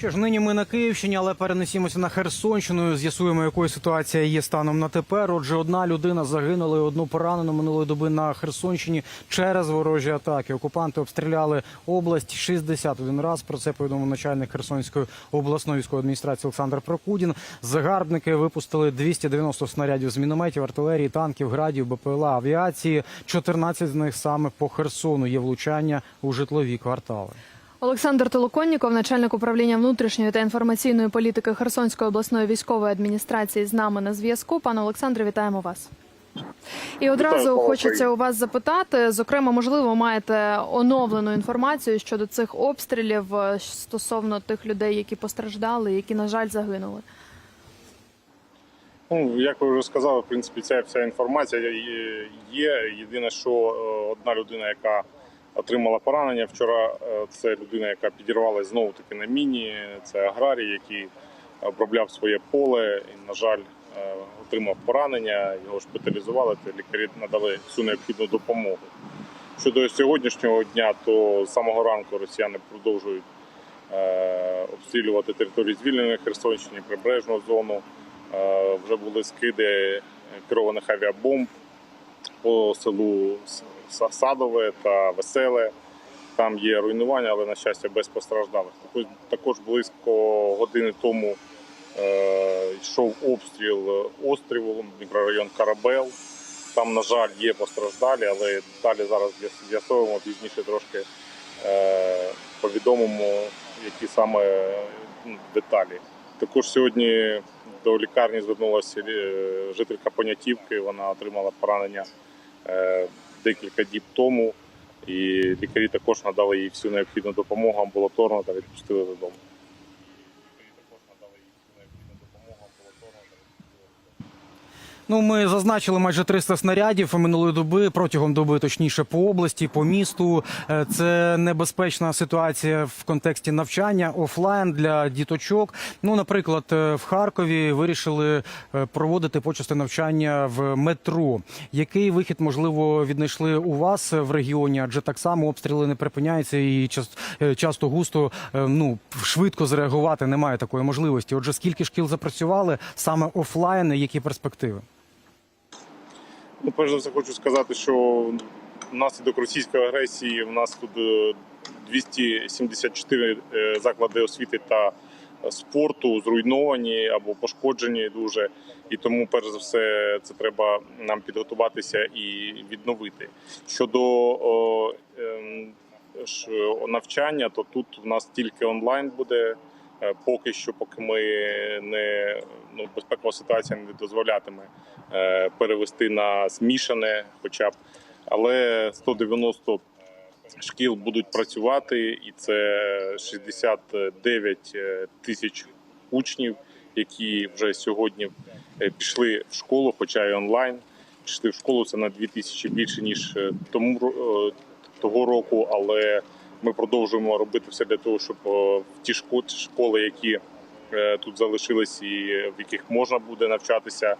Що ж, нині ми на Київщині, але перенесімося на Херсонщину. З'ясуємо, якою ситуація є станом на тепер. Отже, одна людина загинула, і одну поранено минулої доби на Херсонщині через ворожі атаки. Окупанти обстріляли область 61 раз. Про це повідомив начальник Херсонської обласної військової адміністрації Олександр Прокудін. Загарбники випустили 290 снарядів з мінометів, артилерії, танків, градів, БПЛА, авіації. 14 з них саме по Херсону є влучання у житлові квартали. Олександр Толоконніков, начальник управління внутрішньої та інформаційної політики Херсонської обласної військової адміністрації, з нами на зв'язку. Пане Олександре, вітаємо вас. І одразу хочеться у вас запитати. Зокрема, можливо, маєте оновлену інформацію щодо цих обстрілів е, стосовно тих людей, які постраждали, які на жаль загинули. Ну, як ви вже сказали, в принципі, ця вся інформація є-. Єдине, що е, одна людина, яка отримала поранення вчора, е, це людина, яка підірвалася знову таки на міні. Це аграрій, який обробляв своє поле і, на жаль, е, отримав поранення. Його шпиталізували, та лікарі надали всю необхідну допомогу. Щодо сьогоднішнього дня, то з самого ранку росіяни продовжують е, обстрілювати територію звільненої Херсонщини, прибережну зону. Вже були скиди керованих авіабомб по селу Садове та Веселе. Там є руйнування, але на щастя без постраждалих. Також, близько години тому е, йшов обстріл острову, мікрорайон Карабел. Там, на жаль, є постраждалі, але далі зараз з'ясовуємо пізніше трошки е, повідомимо, які саме ну, деталі. Також сьогодні до лікарні звернулася е, жителька Понятівки. Вона отримала поранення декілька діб тому, і лікарі також надали їй всю необхідну допомогу амбулаторно та відпустили додому. Лікарі також надали їй всю необхідну допомогу амбулаторно та відпустили додому. Ну, ми зазначили майже 300 снарядів минулої доби, протягом доби, точніше, по області, по місту. Е, Це небезпечна ситуація в контексті навчання офлайн для діточок. Ну, наприклад, е, в Харкові вирішили е, проводити почасти навчання в метро. Який вихід можливо віднайшли у вас в регіоні? Адже так само обстріли не припиняються і час- часто густо ну швидко зреагувати немає такої можливості. Отже, скільки шкіл запрацювали саме офлайн, які перспективи? Ну, перш за все, хочу сказати, що внаслідок російської агресії в нас тут е, 274 е, заклади освіти та спорту зруйновані або пошкоджені дуже. І тому, перш за все, це треба нам підготуватися і відновити. Щодо о, ем, навчання, то тут в нас тільки онлайн буде. Е, Поки що, поки ми не ну, безпекова ситуація не дозволятиме е, перевести на змішане, хоча б але 190 шкіл будуть працювати, і це 69 тисяч учнів, які вже сьогодні е, пішли в школу, хоча й онлайн. Пішли в школу це на 2 тисячі більше ніж е, тому е, того року, але ми продовжуємо робити все для того, щоб е, в ті шко- школи, які е, тут залишились і в яких можна буде навчатися,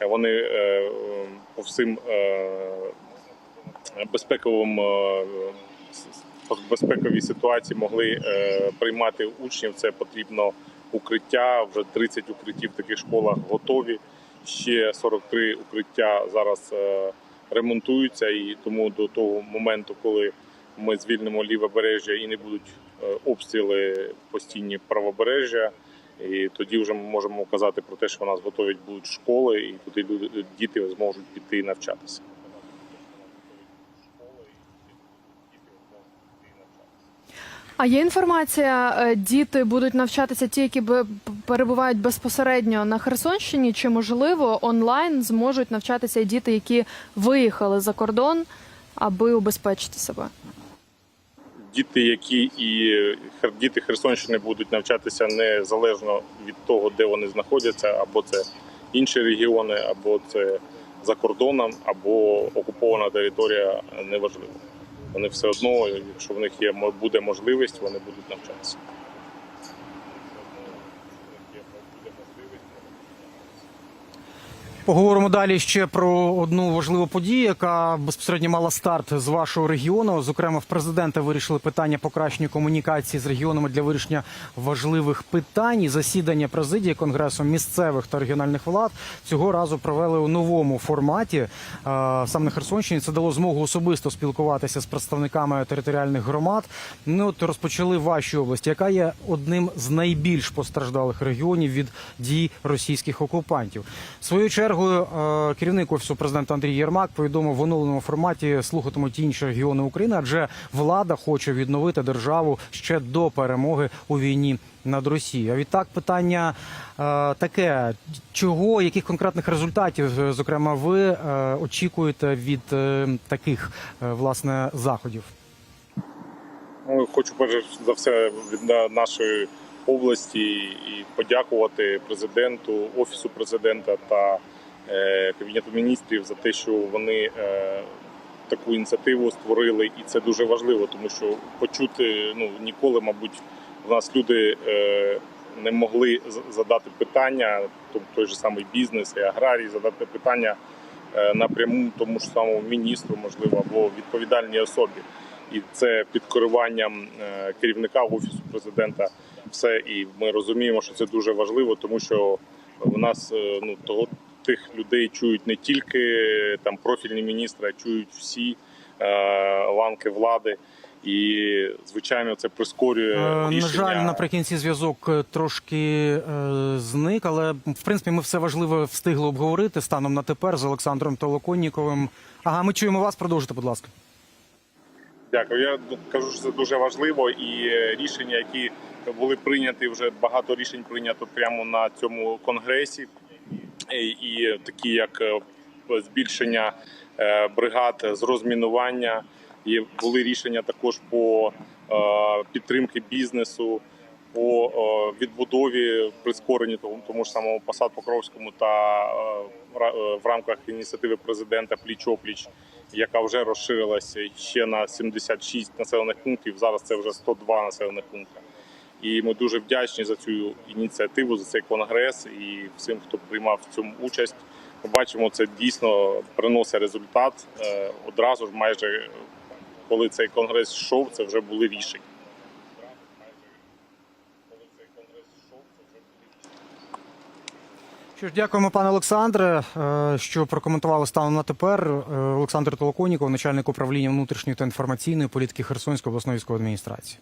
е, вони по всім безпековим безпековій ситуації могли приймати учнів. Це потрібно укриття. Вже 30 укриттів в таких школах готові. Ще 43 укриття зараз ремонтуються, і тому до того моменту, коли ми звільнимо лівобережжя і не будуть е, обстріли постійні правобережжя. І тоді вже ми можемо казати про те, що у нас готові будуть школи, і туди діти зможуть піти навчатися. А є інформація, е, діти будуть навчатися ті, які перебувають безпосередньо на Херсонщині, чи можливо онлайн зможуть навчатися і діти, які виїхали за кордон, аби убезпечити себе? Діти, які і діти Херсонщини будуть навчатися незалежно від того, де вони знаходяться, або це інші регіони, або це за кордоном, або окупована територія неважливо. Вони все одно, якщо в них є буде можливість, вони будуть навчатися. Поговоримо далі ще про одну важливу подію, яка безпосередньо мала старт з вашого регіону. Зокрема, в президента вирішили питання покращення комунікації з регіонами для вирішення важливих питань. Засідання президії конгресу місцевих та регіональних влад цього разу провели у новому форматі. Е, Саме на Херсонщині це дало змогу особисто спілкуватися з представниками територіальних громад. Ну от розпочали в вашій області, яка є одним з найбільш постраждалих регіонів від дій російських окупантів. В свою чергу е, керівник офісу президента Андрій Єрмак повідомив в оновленому форматі слухатимуть інші регіони України, адже влада хоче відновити державу ще до перемоги у війні над Росією. А відтак питання е, таке: чого, яких конкретних результатів, е, зокрема, ви очікуєте від таких власне заходів? Ну, Хочу перш за все від нашої області і подякувати президенту, офісу президента та кабінету міністрів за те, що вони е, таку ініціативу створили, і це дуже важливо, тому що почути ну ніколи, мабуть, в нас люди е, не могли задати питання, тобто той же самий бізнес і аграрій, задати питання е, напряму тому ж самому міністру, можливо, або відповідальній особі і це під керуванням е, керівника офісу президента. Все, і ми розуміємо, що це дуже важливо, тому що у нас е, ну того тих людей чують не тільки там профільні міністри, а чують всі е, ланки влади. І звичайно, це прискорює Е, На жаль, наприкінці зв'язок е, трошки е, зник, але в принципі ми все важливе встигли обговорити станом на тепер з Олександром Толоконніковим. Ага, ми чуємо вас. Продовжуйте, будь ласка. Дякую. Я кажу, що це дуже важливо, і рішення, які були прийняті, вже багато рішень прийнято прямо на цьому конгресі, і, і такі як е, збільшення е, бригад з розмінування. І були рішення також по е, підтримки бізнесу, по е, відбудові прискоренні тому, ж самому посад Покровському та е, е, в рамках ініціативи президента пліч-опліч, яка вже розширилася ще на 76 населених пунктів. Зараз це вже 102 населених пункти. І ми дуже вдячні за цю ініціативу, за цей конгрес і всім, хто приймав в цьому участь. Ми бачимо, це дійсно приносить результат. Е, Одразу ж, майже коли цей конгрес йшов, це вже були рішення. Що ж, дякуємо, пане Олександре, е, що прокоментували станом на тепер. Е, Олександр Толоконніков, начальник управління внутрішньої та інформаційної політики Херсонської обласної військової адміністрації.